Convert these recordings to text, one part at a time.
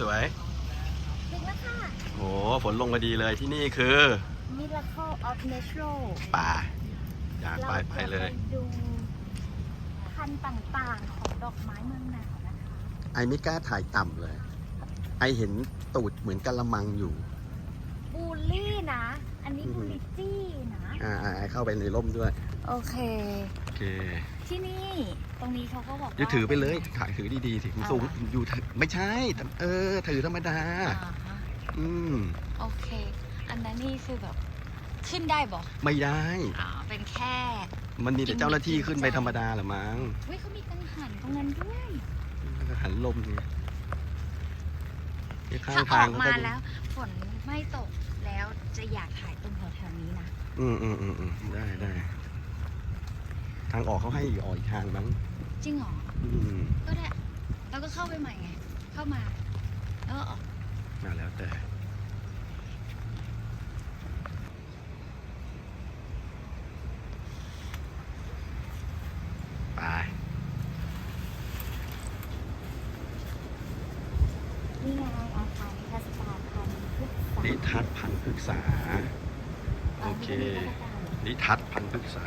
สวยถึงแล้วค่ะโหฝนลงพอดีเลยที่นี่คือ Miracle of Natural ป่า อยากไปไปเลยราจะไปดูพันธุ์ต่างๆ ของดอกไม้เมืองหนาวนะคะ ไอไม่กล้าถ่ายต่ำเลย ไอเห็นตูดเหมือนกะละมังอยู่ บูลลี่นะ อันนี้อือหืบูอลลิจี้นะอ่าอ่าไอเข้าไปในร่มด้วย โอเค โอเค ที่นี่ ตรงนี้เขาก็บอกว่า จะถือไปเลยถ่ายถือดีๆสิสูงอยู่ถือไม่ใช่เออ ถือธรรมดา อ่าฮะอืมโอเค อันนั้นนี่คือแบบขึ้นได้บอกไม่ได้ อ่าเป็นแค่ มันมีแต่เจ้าหน้าที่ขึ้นไปธรรมดาเหรอมั้งเฮ้ยเขามีกังหันตรงนั้นด้วยหันลมนี่ที่ข้างถ้าอทางอกเขามาก็มีแล้ว ฝนไม่ตกแล้วจะอยากถ่ายตรงแถวๆนี้นะ อืมอืมอืมอืมได้ได้ทางออกเขาให้ออกอีกทางมั้ง จริงเหรอ อืมก็ได้ เราก็เข้าไปใหม่ไง เข้ามา แล้วก็ออก มาแล้วแต่ ไป นี่ไงอาคารนิทรรศการพันธุ์พืชนิทัศน์พันธุ์พฤกษา โอเค นิทัศน์พันธุ์พฤกษา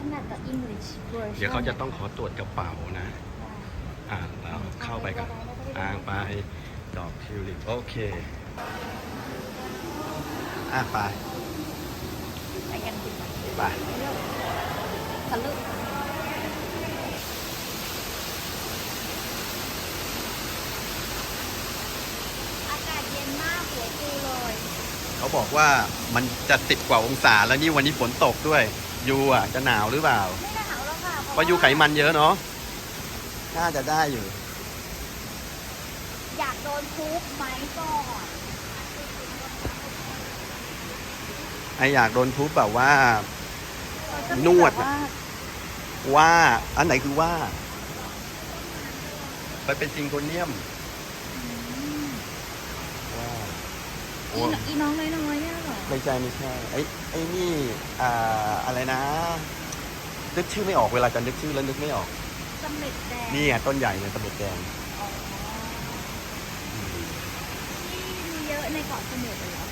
ขนาด the English version เดี๋ยวเขาจะต้องขอตรวจกระเป๋านะ อ่าเราเข้าไปกันอ่างไปดอกทิวลิปโอเค อะไปไปกันดีกว่าไปทะลุอากาศเย็นมากหัวฟูเลย เขาบอกว่ามันจะสิบกว่าองศาแล้วนี่วันนี้ฝนตกด้วย ยูอะจะหนาวหรือเปล่าไม่หนาวแล้วค่ะเพราะยูไขมันเยอะเนาะน่าจะได้อยู่ อยากโดนทุบไหมก่อนไออยากโดนทุบแบบว่าเขาจะมีนวดแบบว่าว่าอันไหนคือว่าไปเป็นซิงโกเนียมอืมว่าอีนอีน้องน้อยๆเนี่ยเหรอ ไม่ใช่ไม่ใช่ไอ้ไอ้นี่อ่าอะไรนะนึกชื่อไม่ออกเวลาจะนึกชื่อแล้วนึกไม่ออกสำเร็จแดงนี่ไงต้นใหญ่เนี่ยตะเบ็ดแดงอ๋อที่มีเยอะในเกาะเสม็ดเลยเหรอ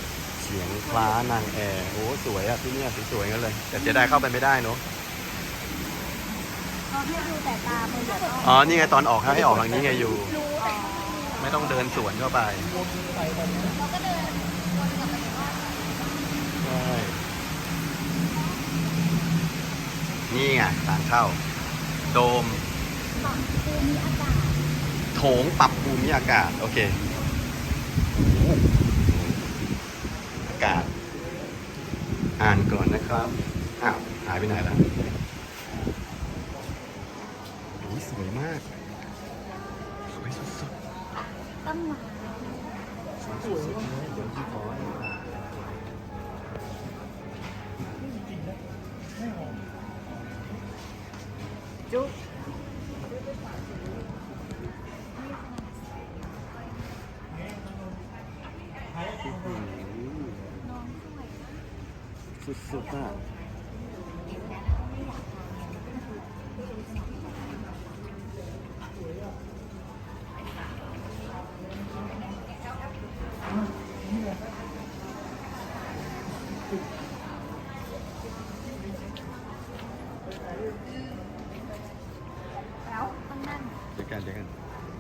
เสียงคล้านางแอร์โอ้สวยอะที่เนี่ยสวยๆกันเลย แต่จะได้เข้าไปไม่ได้เนาะเขาให้ดูแต่ตามือเดี๋ยวต้องอ๋อนี่ไงตอนออกให้ออกทางนี้ไงอยู่ รู้แต่ไม่ต้องเดินสวนเข้าไป เราก็เดินวนกลับไปในบ้า นใช่นี่ไงทางเข้า โดมฝั่งภูมิอากาศโถงปรับภูมิอากาศ โอเค อากาศ อ่านก่อนนะครับอ้าวหายไปไหนแล้วนี่สวยมาก สวยสุดต้นไม้ๆสวยสุดๆเลยเดี๋ยวที่ขอ จุ๊บ อื้อหือ น้องสวยมาก สุดๆอ่ะ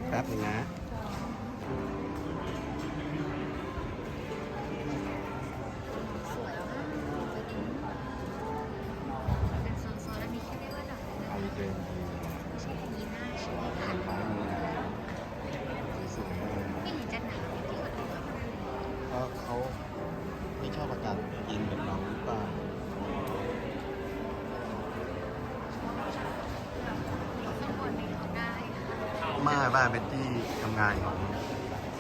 กันแป๊บนึงนะ สวยมากเป็นโซนๆแล้วมีแค่เรียกว่าดอกอะไร เอา นะ เดิน ไม่ใช่ยีน่าใช่ไหมคะ ฟ้ามือสวยๆเลย ไม่เห็นจะหนาวอย่างที่เขาดูว่า เพราะเขาไม่ชอบอากาศเย็นแบบเราหรือเปล่า ข้างบนนี้เขาได้ค่ะ มาบ้านเป็นที่ทำงานของ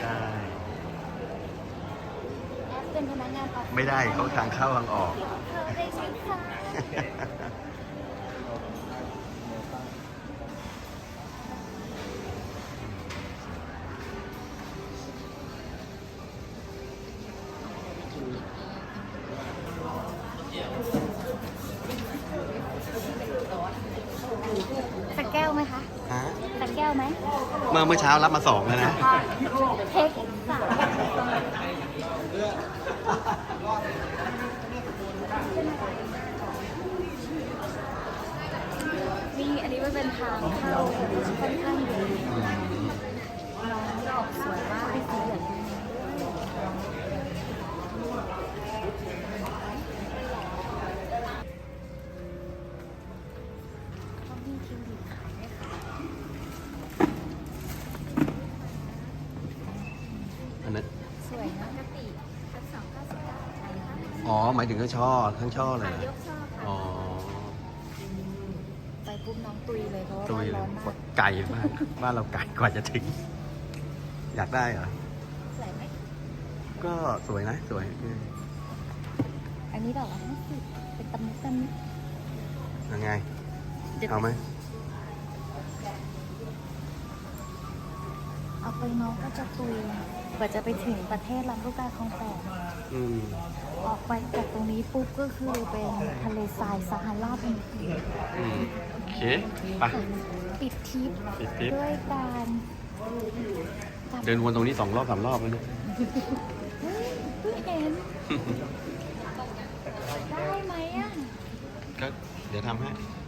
ใช่เป็นพนักงานออฟฟิศไม่ได้เขาทางเข้าทางออก เธอได้ไหมคะสักแก้วไหมคะ วไหมเมื่อเมื่อเช้ารับมาสองแล้วนะเทคสามนี่อันนี้มันเป็นทางเข้าค่อนข้างดี หมายถึงทั้งช่อทั้งช่อเลยขายเหรยอกช่อค่ะอ๋อไปปุ๊บน้องตุยเลยเพราะว่าตุยเลร้อยนมากไกลมากบ้านเราไกลกว่าจะถึง อยากได้เหรอ สวยไหมก็สวยนะ สวยอันนี้ดอกละห้าสิบเป็นตำนิดตำนิดยังไงดี๋ยวเอาไหมเอาไปน้องก็จะตุย กว่าจะไปถึงประเทศลำลูกกาคลองแปดอืมออกไปจากตรงนี้ปุ๊บก็คือเป็นทะเลทรายซาฮาราเป็นอืมโอเคไปปิดทริปปิดทริปด้วยการกลับเดินวนตรงนี้สองรอบสามรอบแล้วเนี่ยเฮ้ยเพิ่งเห็นได้ไหมอะก็เดี๋ยวทำให้ไ